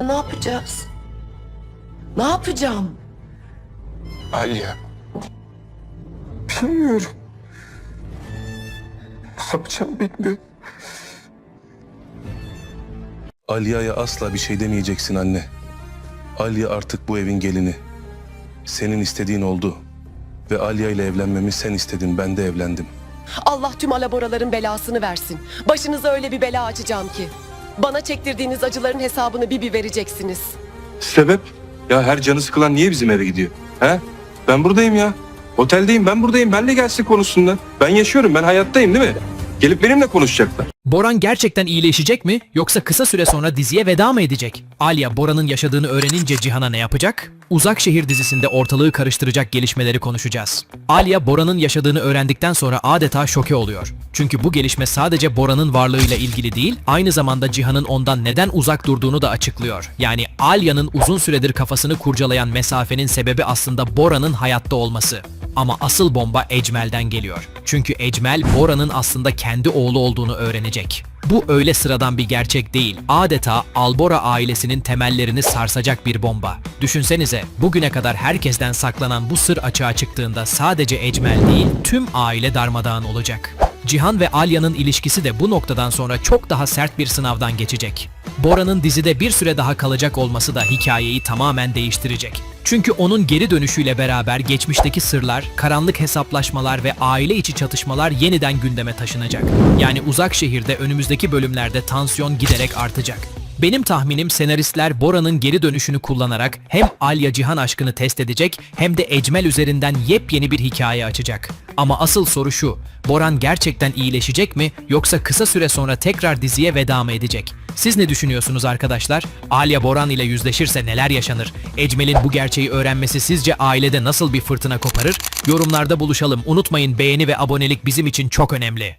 Ne yapacağız? Ne yapacağım? Aliye. Bilmiyorum. Ne yapacağım bilmiyorum. Aliya'ya asla bir şey demeyeceksin anne. Aliye artık bu evin gelini. Senin istediğin oldu. Ve Aliye ile evlenmemi sen istedin, ben de evlendim. Allah tüm alaboraların belasını versin. Başınıza öyle bir bela açacağım ki. Bana çektirdiğiniz acıların hesabını bir vereceksiniz. Sebep? Ya her canı sıkılan niye bizim eve gidiyor? He? Ben buradayım ya. Oteldeyim ben buradayım. Benle gelsin konuşsunlar. Ben yaşıyorum ben hayattayım değil mi? Gelip benimle konuşacaklar. Boran gerçekten iyileşecek mi yoksa kısa süre sonra diziye veda mı edecek? Alya Boran'ın yaşadığını öğrenince Cihan'a ne yapacak? Uzak Şehir dizisinde ortalığı karıştıracak gelişmeleri konuşacağız. Alya Boran'ın yaşadığını öğrendikten sonra adeta şoke oluyor. Çünkü bu gelişme sadece Boran'ın varlığıyla ilgili değil, aynı zamanda Cihan'ın ondan neden uzak durduğunu da açıklıyor. Yani Alya'nın uzun süredir kafasını kurcalayan mesafenin sebebi aslında Boran'ın hayatta olması. Ama asıl bomba Ecmel'den geliyor. Çünkü Ecmel Bora'nın aslında kendi oğlu olduğunu öğrenecek. Bu öyle sıradan bir gerçek değil. Adeta Albora ailesinin temellerini sarsacak bir bomba. Düşünsenize, bugüne kadar herkesten saklanan bu sır açığa çıktığında sadece Ecmel değil, tüm aile darmadağın olacak. Cihan ve Alya'nın ilişkisi de bu noktadan sonra çok daha sert bir sınavdan geçecek. Bora'nın dizide bir süre daha kalacak olması da hikayeyi tamamen değiştirecek. Çünkü onun geri dönüşüyle beraber geçmişteki sırlar, karanlık hesaplaşmalar ve aile içi çatışmalar yeniden gündeme taşınacak. Yani uzak şehirde önümüzdeki bölümlerde tansiyon giderek artacak. Benim tahminim senaristler Bora'nın geri dönüşünü kullanarak hem Alya Cihan aşkını test edecek hem de Ecmel üzerinden yepyeni bir hikaye açacak. Ama asıl soru şu, Boran gerçekten iyileşecek mi yoksa kısa süre sonra tekrar diziye veda mı edecek? Siz ne düşünüyorsunuz arkadaşlar? Alya Boran ile yüzleşirse neler yaşanır? Ecmel'in bu gerçeği öğrenmesi sizce ailede nasıl bir fırtına koparır? Yorumlarda buluşalım. Unutmayın beğeni ve abonelik bizim için çok önemli.